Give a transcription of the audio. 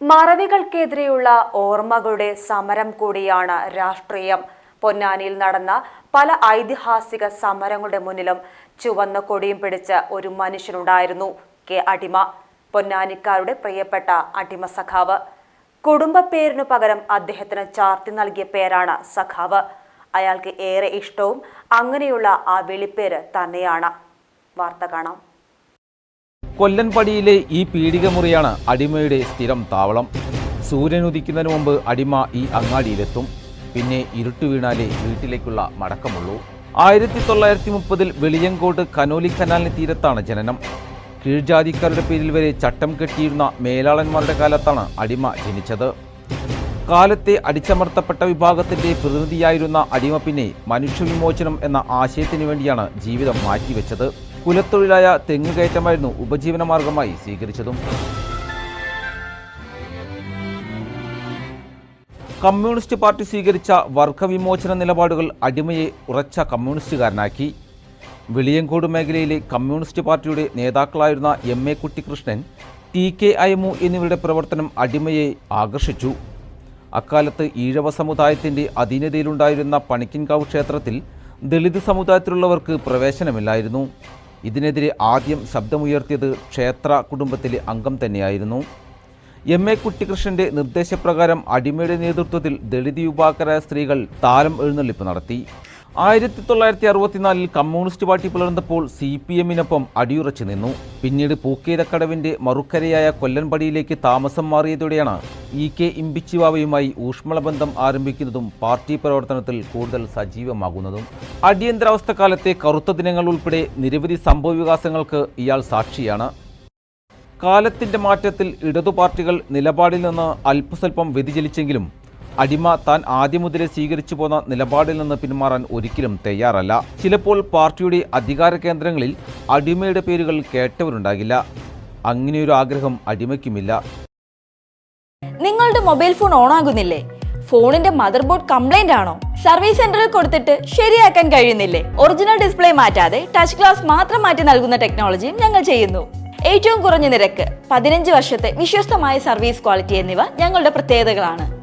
മറവികൾക്കെതിരെയുള്ള ഓർമ്മകളുടെ സമരം കൂടിയാണ് രാഷ്ട്രീയം. പൊന്നാനിയിൽ നടന്ന പല ഐതിഹാസിക സമരങ്ങളുടെ മുന്നിലും ചുവന്ന കൊടിയും പിടിച്ച ഒരു മനുഷ്യനുണ്ടായിരുന്നു കെ അടിമ പൊന്നാനിക്കാരുടെ പ്രിയപ്പെട്ട അടിമ സഖാവ്. കുടുംബ പേരിനു പകരം അദ്ദേഹത്തിന് ചാർത്തി നൽകിയ പേരാണ് സഖാവ്. അയാൾക്ക് ഏറെ ഇഷ്ടവും അങ്ങനെയുള്ള ആ വിളിപ്പേര് തന്നെയാണ്. വാർത്ത കാണാം. കൊല്ലൻപടിയിലെ ഈ പീടികമുറിയാണ് അടിമയുടെ സ്ഥിരം താവളം. സൂര്യൻ ഉദിക്കുന്നതിന് മുമ്പ് അടിമ ഈ അങ്ങാടിയിലെത്തും. പിന്നെ ഇരുട്ടു വീണാലേ വീട്ടിലേക്കുള്ള മടക്കമുള്ളൂ. ആയിരത്തി തൊള്ളായിരത്തി മുപ്പതിൽ വെളിയങ്കോട്ട് കനോലി കനാലിന് തീരത്താണ് ജനനം. കീഴ്ജാതിക്കാരുടെ പേരിൽ വരെ ചട്ടം കെട്ടിയിരുന്ന മേലാളന്മാരുടെ കാലത്താണ് അടിമ ജനിച്ചത്. കാലത്തെ അടിച്ചമർത്തപ്പെട്ട വിഭാഗത്തിന്റെ പ്രതിനിധിയായിരുന്ന അടിമ പിന്നെ മനുഷ്യവിമോചനം എന്ന ആശയത്തിനു വേണ്ടിയാണ് ജീവിതം മാറ്റിവെച്ചത്. കുലത്തൊഴിലായ തെങ്ങുകയറ്റമായിരുന്നു ഉപജീവന മാർഗമായി സ്വീകരിച്ചതും. കമ്മ്യൂണിസ്റ്റ് പാർട്ടി സ്വീകരിച്ച വർഗവിമോചന നിലപാടുകൾ അടിമയെ ഉറച്ച കമ്മ്യൂണിസ്റ്റുകാരനാക്കി. വെളിയങ്കോട് മേഖലയിലെ കമ്മ്യൂണിസ്റ്റ് പാർട്ടിയുടെ നേതാക്കളായിരുന്ന M A Kuttikrishnan T K Ayamu എന്നിവരുടെ പ്രവർത്തനം അടിമയെ ആകർഷിച്ചു. അക്കാലത്ത് ഈഴവ സമുദായത്തിന്റെ അധീനതയിലുണ്ടായിരുന്ന പണിക്കിൻകാവ് ക്ഷേത്രത്തിൽ ദളിത് സമുദായത്തിലുള്ളവർക്ക് പ്രവേശനമില്ലായിരുന്നു. ഇതിനെതിരെ ആദ്യം ശബ്ദമുയർത്തിയത് ക്ഷേത്ര കുടുംബത്തിലെ അംഗം തന്നെയായിരുന്നു. എം എ കുട്ടികൃഷ്ണന്റെ നിർദ്ദേശപ്രകാരം അടിമയുടെ നേതൃത്വത്തിൽ ദളിത് യുവാക്കരായ സ്ത്രീകൾ താലം എഴുന്നള്ളിപ്പ് നടത്തി. ആയിരത്തി തൊള്ളായിരത്തി അറുപത്തിനാലിൽ കമ്മ്യൂണിസ്റ്റ് പാർട്ടി പിളർന്നപ്പോൾ സി പി എമ്മിനൊപ്പം അടിയുറച്ചു നിന്നു. പിന്നീട് പൂക്കേരക്കടവിന്റെ മറുക്കരയായ കൊല്ലൻപടിയിലേക്ക് താമസം മാറിയതോടെയാണ് ഇ കെ ഇമ്പിച്ചിവാവയുമായി ഊഷ്മളബന്ധം ആരംഭിക്കുന്നതും പാർട്ടി പ്രവർത്തനത്തിൽ കൂടുതൽ സജീവമാകുന്നതും. അടിയന്തരാവസ്ഥ കാലത്തെ കറുത്ത ദിനങ്ങൾ ഉൾപ്പെടെ നിരവധി സംഭവവികാസങ്ങൾക്ക് ഇയാൾ സാക്ഷിയാണ്. കാലത്തിന്റെ മാറ്റത്തിൽ ഇടതു പാർട്ടികൾ നിലപാടിൽ നിന്ന് അല്പസ്വല്പം വ്യതിചലിച്ചെങ്കിലും അടിമ താൻ ആദ്യം മുതലേ സ്വീകരിച്ചു പോന്ന നിലപാടിൽ നിന്ന് പിന്മാറാൻ ഒരിക്കലും തയ്യാറല്ല. ചിലപ്പോൾ പാർട്ടിയുടെ അധികാര കേന്ദ്രങ്ങളിൽ അടിമയുടെ പേരുകൾ കേട്ടവരുണ്ടാകില്ല. അങ്ങനെയൊരു ആഗ്രഹം അടിമയ്ക്കുമില്ല. നിങ്ങളുടെ മൊബൈൽ ഫോൺ ഓൺ ആകുന്നില്ലേ ഫോണിന്റെ മദർ ബോർഡ് കംപ്ലൈന്റ് ആണോ? സർവീസ് സെന്ററിൽ കൊടുത്തിട്ട് ശരിയാക്കാൻ കഴിയുന്നില്ലേ? ഒറിജിനൽ ഡിസ്പ്ലേ മാറ്റാതെ ടച്ച് ഗ്ലാസ് മാത്രം മാറ്റി നൽകുന്ന ടെക്നോളജിയും ഞങ്ങൾ ചെയ്യുന്നു. ഏറ്റവും കുറഞ്ഞ നിരക്ക് പതിനഞ്ച് വർഷത്തെ വിശ്വസ്തമായ സർവീസ് ക്വാളിറ്റി എന്നിവ ഞങ്ങളുടെ പ്രത്യേകതകളാണ്.